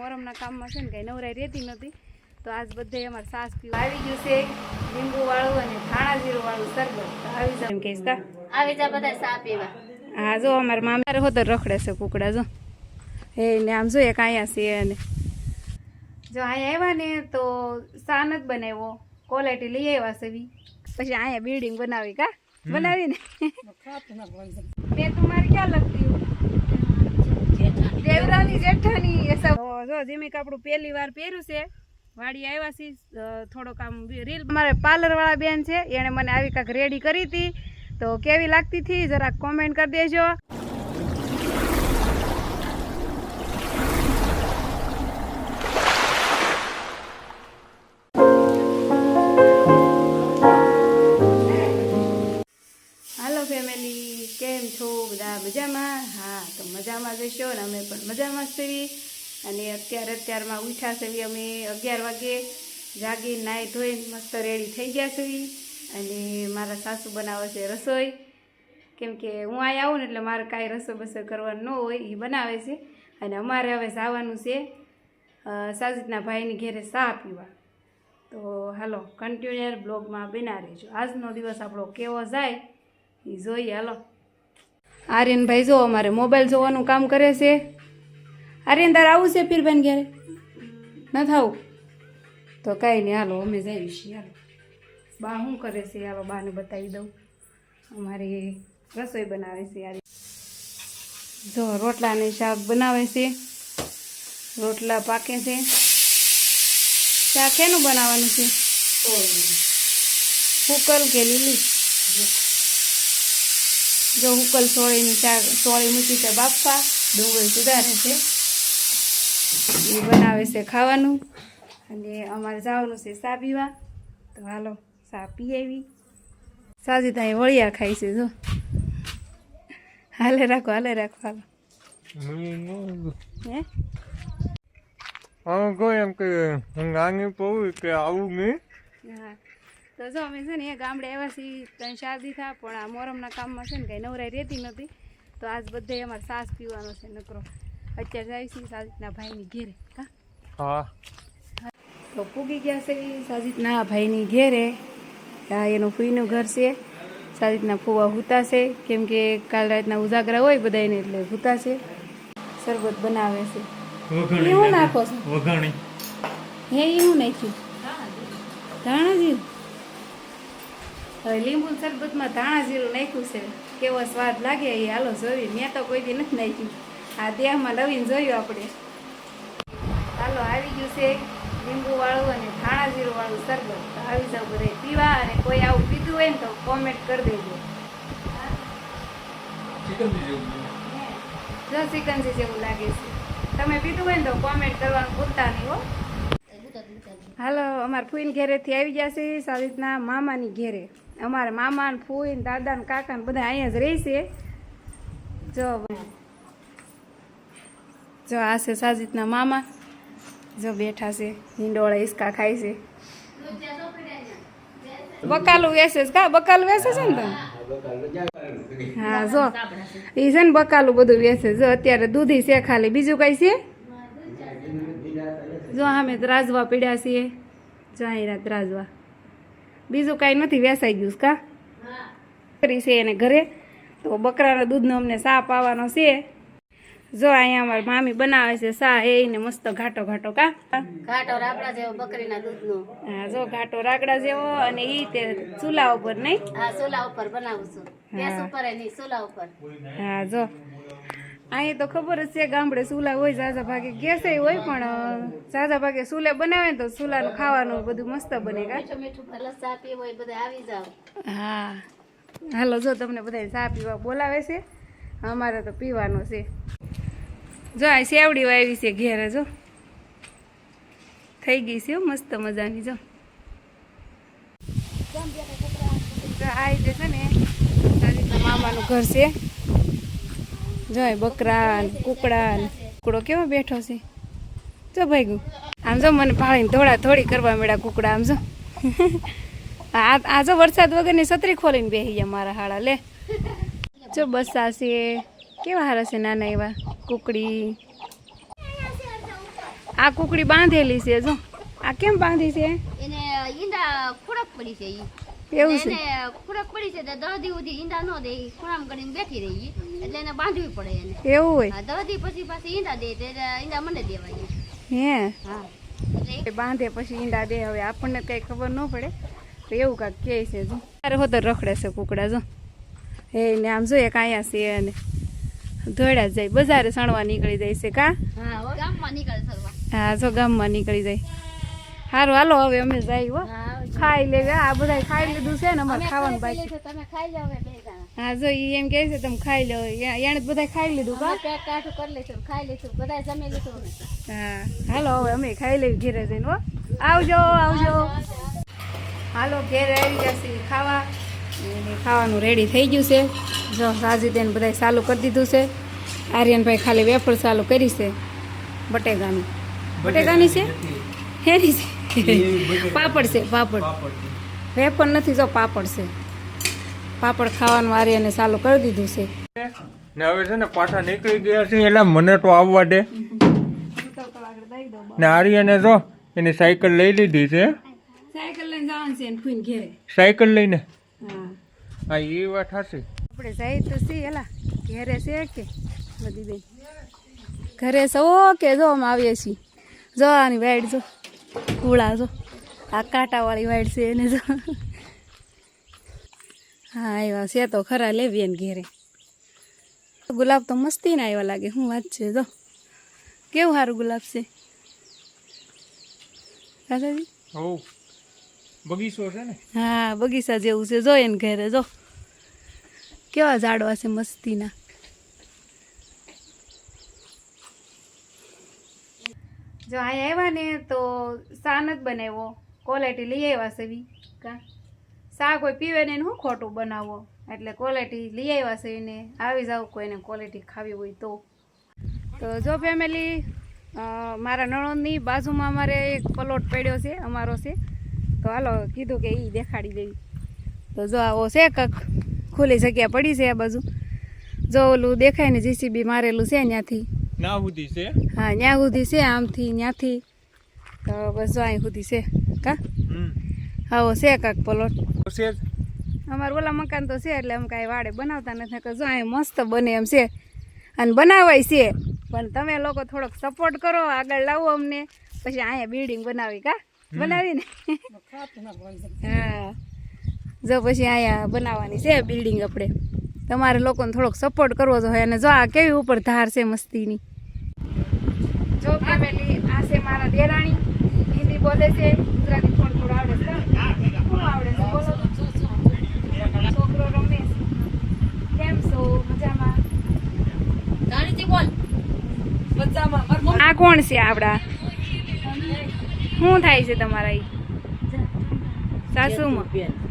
મોરમના કામમાં છે ને કંઈ નવરાઈ રહેતી નથી તો આજ બધે અમારે સાસ પીવા આવી ગયું છે. લીંબુ વાળું અને ધાણા જીરું વાળું સરબત આવી જાય એમ કહીશ કા? આવી જા બધા સા પીવા. હા જો અમારે મામા હોતો રખડે છે કુકડા જો. એ ને આમ જોઈએ કાંઈ અહીંયા છે અને જો અહીંયા આવ્યા ને તો સા નથી બનાવ્યો. ક્વોલિટી લઈ આવ્યા છે. પછી અહીંયા બિલ્ડિંગ બનાવી કા? બનાવી ને મેં મારે ક્યાં લગતી હું? દેવરાની જેઠાની એ જો જીમી આપણું પહેલી વાર પહેર્યું છે. વાડી આવ્યા છે થોડોક આમ રીલ મારે પાર્લરવાળા બેન છે એણે મને આવી કાંક રેડી કરી હતી. તો કેવી લાગતી હતી, જરાક કોમેન્ટ કરી દેજો. મજામાં અને અમે પણ મજામાં છીએ અને અત્યારે અત્યારમાં ઉઠ્યા છીએ અમે અગિયાર વાગે જાગી, નાહી ધોઈને મસ્ત રેડી થઈ ગયા છીએ અને મારા સાસુ બનાવે છે રસોઈ. કેમ કે હું અહીં આવું ને એટલે મારે કાંઈ રસો બસો કરવાનું ન હોય એ બનાવે છે. અને અમારે હવે જવાનું છે સાજીતના ભાઈની ઘેરે ચા પીવા. તો હાલો કન્ટિન્યુઅર બ્લોગમાં બના રહેજો. આજનો દિવસ આપણો કેવો જાય એ જોઈએ, હાલો. આર્યનભાઈ જો અમારે મોબાઈલ જોવાનું કામ કરે છે. આર્યન તારે આવું છે પીરબેન ઘેરે? ન થાવું? તો કાંઈ નહીં, હાલો, અમે જઈએ છીએ, હાલો. બા શું કરે છે? આવા બાને બતાવી દઉં. અમારી રસોઈ બનાવે છે યાર જો રોટલાને શાક બનાવે છે. રોટલા પાકે છે. શાક એનું બનાવવાનું છે? કુકલ કે લીલી? જો ઉકલ સોળીનું શાક સોળી મૂકી છે બાફવા ડુંગળી સુધારે છે એ બનાવે છે ખાવાનું. અને અમારે જવાનું છે સા પીવા તો હાલો સા પી આવી સાજી ત્યાં વળિયા ખાય છે જો. હાલે રાખો હાલે રાખો હાલો. હે? હા કોઈ એમ કે નાની પવું કે આવું નહીં. હા. તો જો અમે છે ને એ ગામડે આવ્યા છીએ ત્રણ ચાર દી થયા પણ આ મોરમના કામમાં છે ને કંઈ નવરાઈ રહેતી નથી તો આજ બધે અમારે સાસ પીવાનો છે નકરો. અત્યારે જાય છે સાજીદના ભાઈની ઘેરે હા. તો પૂગી ગયા છે સાજીદના ભાઈની ઘેરે. આ એનું ફૂઈનું ઘર છે. સાજીદના ફૂવા હૂતા છે. કેમ કે કાલ રાતના ઉજાગરા હોય બધાને એટલે હૂતા છે. શરબત બનાવે છે. એવું નાખો. છો? વઘાણી. હે એવું નાખ્યું? ધાણા જીરું હવે લીંબુ શરબતમાં ધાણા જીરું નાખ્યું છે. કેવો સ્વાદ લાગે એ હાલો જોયું મેં તો કોઈ દી નથી નાખ્યું. આ દેહમાં લવીને જોયું આપણે. હાલો આવી ગયું છે લીંબુવાળું અને ધાણા જીરુંવાળું શરબત. આવી જાવ બધે પીવા અને કોઈ આવું પીધું હોય ને તો કોમેન્ટ કરી દેજો. જો સિકંજી જેવું લાગે છે. તમે પીધું હોય ને તો કોમેન્ટ કરવાનું ભૂલતા નહીં હો. હાલો, અમારા ફૂઈન ઘેરેથી આવી છે, સાવિતના મામાની ઘેરે. અમારા મામા ને ફૂઈ દાદા ને કાકા ને બધા અહીંયા જ રહેશે જો જો આ છે સાજિતના મામા. જો બેઠા છે, હિંડોળા હિસકા ખાય છે. બકાલું વેસે કા? બકાલું વેસે છે ને તમે? હા, જો. એ છે ને બકાલું બધું વેસે જો, અત્યારે દૂધી છે ખાલી. બીજું કઈ છે? જો અમે ત્રાજવા પીડ્યા છીએ. જો અહીં ત્રાજવા બીજું કાંઈ નથી વેસાઈ ગયું કા? કરી છે એને ઘરે. તો બકરાના દૂધનો અમને સા પાવાનો છે. જો અહીંયા અમારી મામી બનાવે છે સા એને મસ્ત ઘાટો ઘાટો કા? ઘાટો રાબડા જેવો બકરીના દૂધનો. હા જો ઘાટો રાગડા જેવો અને ઈ તે ચૂલા ઉપર નહીં? હા ચૂલા ઉપર બનાવું છું. ગેસ ઉપર નહીં ચૂલા ઉપર. હા જો. અહીં તો ખબર જ છે ગામડે ચૂલા હોય ઝાઝા ભાગે ગેસે હોય પણ ઝાઝા ભાગે ચૂલે બનાવે ને તો ચૂલાનું ખાવાનું બધું મસ્ત બને હા. હાલો જો તમને બધા ચા પીવા બોલાવે છે. અમારે તો પીવાનો છે. જો આ સેવડી આવી છે ઘેરે જો. થઈ ગઈ છે હો, મસ્ત મજાની જો. આ છે ને તારી મામાનું ઘર છે. જો અહીં બકરા કુકડા ને કુકડો કેવો બેઠો છે? જો ભાઈ આમ જો મને પાળીને થોડા થોડી કરવા મળ્યા કુકડા આમ જો. આ આ જો વરસાદ વગરની છત્રી ખોલીને બેસી ગયા મારા હાળા લે. જો બસા છે. કેવા હારા છે નાના એવા કુકડી? આ કુકડી બાંધેલી છે જો. આ કેમ બાંધી છે? એને ઈંડા ખોરાક પડી છે એવું છે? ખોરાક પડી છે દસ દી ઈંડા ન દે ઈ કરીને બેઠી રહી. એટલે એને બાંધવી પડે એને. એવું હોય? દવાથી પછી પાછી ઈંડા દે ઈંડા મને દેવાય હે? હા. બાંધે પછી ઈંડા દે હવે આપણને કઈ ખબર ન પડે. તો એવું કાંક કહે છે જો. તારે હોતો રખડે છે કુકડા જો. હે ને આમ જોઈએ કાંયા છે અને દોડ્યા જાય. બજારે સણવા નીકળી જાય છે કા? હા ગામમાં નીકળે સરવા. હા જો ગામમાં નીકળી જાય. સારું હાલો હવે અમે જાય હો. ખાઈ લેવે આ બધા ખાઈ લીધું છે ને અમારે ખાવાનું બાકી. તમે ખાઈ જાઓ હવે બે જણા. હા જો ઈ એમ કહે છે તમે ખાઈ લો એને બધા ખાઈ લીધું કા પેટ કાઠું કરી લઈશું ખાઈ લઈશું બધા જમી લીધું હા હાલો હવે અમે ખાઈ લેવી ઘેરે જઈને હો. આવજો આવજો. હાલો ઘેરે આવી જશે ખાવા. અને ખાવાનું રેડી થઈ ગયું છે. જો સાજીદેન બધા ચાલુ કરી દીધું છે. આર્યનભાઈ ખાલી વેફર ચાલુ કરી છે. બટેકાની. બટેકાની છે? હેરી છે. પાપડ છે પાપડ. વેફર નથી જો પાપડ છે. પાપડ ખાવાનું આર્યને ચાલુ કરી દીધું છે. ને હવે છે ને પાછા નીકળી ગયા છે એટલે મને તો આવવા દે. ને આર્યને જો એની સાયકલ લઈ લીધી છે. સાયકલ લઈને જવાનું છે ફૂઈને ઘેરે. સાયકલ લઈને? હા. એ વાત હશે આપણે જાય તો સી એલા ઘરે છે કે? બધી બેન. ઘરે છે ઓ કે જો અમે આવીએ છીએ? જો આની વાઈડ જો. કુળા જો આ કાંટાવાળી વાઈટ છે એને જો હા આવ્યા છે. તો ખરા લેવીએ ને ઘેરે. ગુલાબ તો મસ્તી ના આવ્યા લાગે શું વાત છે જો. કેવું સારું ગુલાબ છે? કાકાજી બગીચો છે ને? હા બગીચા જેવું છે. જો એને ઘરે જો. કેવા ઝાડવા છે મસ્તીના. જો અહીંયા આવ્યા ને તો સાન જ બનાવ્યો. ક્વોલિટી લઈ આવ્યા સેવી. કા? સા કોઈ પીવે ને શું ખોટું બનાવો? એટલે ક્વોલિટી લઈ આવ્યા છે ને આવી જાવ કોઈને ક્વોલિટી ખાવી હોય તો. તો જો ફેમિલી મારા નણંદની બાજુમાં અમારે એક પ્લોટ પડ્યો છે, અમારો છે. તો હાલો કીધું કે એ દેખાડી દેવી. તો જો આવો છે કંક ખુલ્લી જગ્યા પડી છે આ બાજુ. જો ઓલું દેખાય ને જીસીબી મારેલું છે ત્યાંથી ના સુધી છે? હા ત્યાં સુધી છે આમથી ત્યાંથી તો બસ જો અહીં સુધી છે. કા? હા આવો છે કાંક પ્લોટ છે અમારું ઓલા મકાન તો છે એટલે અમે કાંઈ વાડે બનાવતા નથી કે જો અહીં મસ્ત બને એમ છે. અને બનાવાય છે. પણ તમે લોકો થોડોક સપોર્ટ કરો આગળ લાવો અમને. પછી અહીંયા બિલ્ડિંગ બનાવી કા? બનાવી ને હા. જો પછી અહીંયા બનાવવાની છે બિલ્ડિંગ આપણે. તમારે લોકોને થોડોક સપોર્ટ કરવો જોઈએ અને જો આ કેવી ઉપર ધાર છે મસ્તીની. જો ફેમિલી આ છે મારા દેરાણી. હિન્દી બોલે છે ગુજરાતી થોડું થોડું આવડે છે. શું આવડે છે? બોલો. છોકરો રમેશ કેમ છો? મજામાં? જાણીતી બોલ. મજામાં. આ કોણ છે આપડા? શું થાય છે તમારા સાસુમાં. સાસુ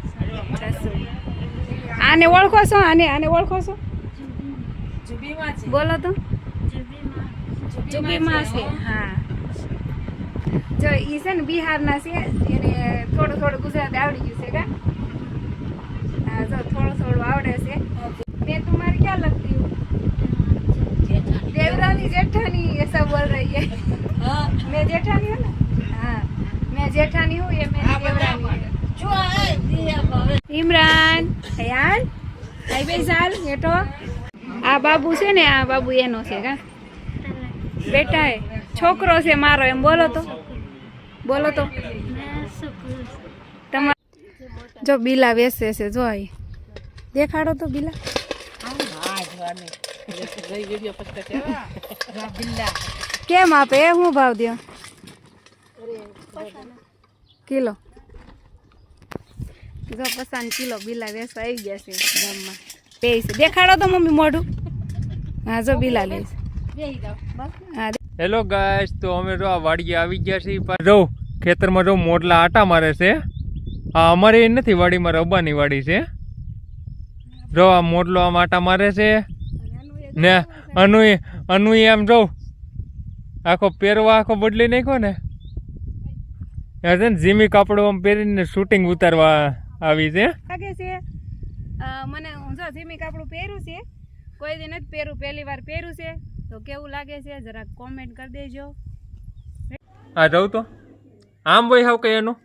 આને ઓળખો છો? આને આને ઓળખો છો? બોલો તો. જુબીમાં ક્યાં લખતી દેવરાની જેઠાની એ સબ બોલ રહી હે. મેં જેઠાની હું ને? હા. મેં જેઠાની હું એ મેં દેવરાની ઇમરાન! અયાન આઈ બે સાલ હેઠો આ બાબુ છે ને, આ બાબુ એનો છે કા બેટા એ છોકરો છે મારો, એમ બોલો તો. બોલો તો. તમાર જો બિલા વેસે છે, જો અહીં દેખાડો તો બિલા. કેમ આપે? હું ભાવ દો કિલો. જો પસાન કિલો બીલા વેસવા આવી ગયા છે ગામમાં. બે દેખાડો તો મમ્મી મોઢું. હા જો બીલા લે હેલો ગાઈસ તો અમે જો આ વાડીએ આવી ગયા છીએ. પણ જો ખેતરમાં જો મોટલા આટા મારે છે. આ એ નથી વાડી મારે અબ્બાની વાડી છે. જો આ મોટલો આમ આટા મારે છે. ને અનુય અનુય એમ જો આખો પહેરવા આખો બદલી નાખ્યો ને. એ છે ને જીમી કાપડો આમ પહેરીને શૂટિંગ ઉતારવા આવી છે? લાગે છે. મને હું જો ધીમી કાપડું પહેર્યું છે. કોઈ દી નથી પહેર્યું પહેલી વાર પહેર્યું છે. તો કેવું લાગે છે? જરાક કોમેન્ટ કરી દેજો. હા જવું તો. આમ ભાઈ હાવ કઈ એનું?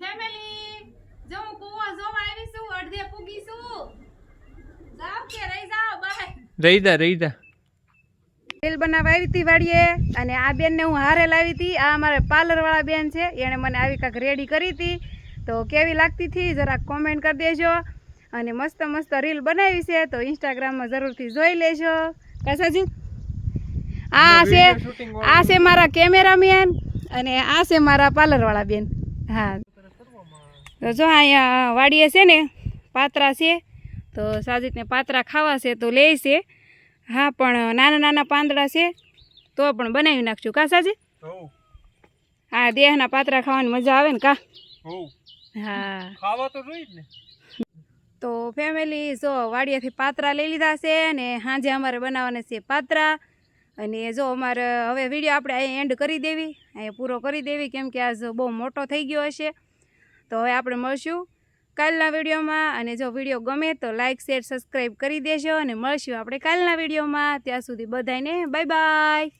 ફેમિલી જો હું કુવો જોવા આવી છું અડધે પૂગી છું. જાવ કે રહી જાવ બાય રહી જા રહી જા. રીલ બનાવવા આવી હતી વાડીએ અને આ બેનને હું હારે લાવી હતી. આ અમારે પાર્લરવાળા બેન છે એણે મને આવી કાંક રેડી કરી હતી. તો કેવી લાગતી હતી જરાક કોમેન્ટ કરી દેજો. અને મસ્ત મસ્ત રીલ બનાવી છે તો ઇન્સ્ટાગ્રામમાં જરૂરથી જોઈ લેજો. કસાજી આ છે આ છે મારા કેમેરામેન અને આ છે મારા પાર્લરવાળા બેન. હા. તો જો અહીંયા વાડીએ છે ને પાત્રા છે તો સાજીતને પાત્રા ખાવા છે તો લે છે. હા પણ નાના નાના પાંદડા છે તો પણ બનાવી નાખશું કા સાજી? હા દેહના પાત્રા ખાવાની મજા આવે ને કા? હા. ખાવા તો જોઈ જ ને. તો ફેમિલી જો વાડિયાથી પાત્રા લઈ લીધા છે અને સાંજે અમારે બનાવવાના છે પાત્રા. અને જો અમારે હવે વીડિયો આપણે અહીંયા એન્ડ કરી દેવી. અહીં પૂરો કરી દેવી કેમ કે આજ બહુ મોટો થઈ ગયો હશે. તો હવે આપણે મળશું કાલના વિડીયોમાં. અને જો વીડિયો ગમે તો લાઇક શેર સબસ્ક્રાઈબ કરી દેજો. અને મળશું આપણે કાલના વિડીયોમાં. ત્યાં સુધી બધાને બાય બાય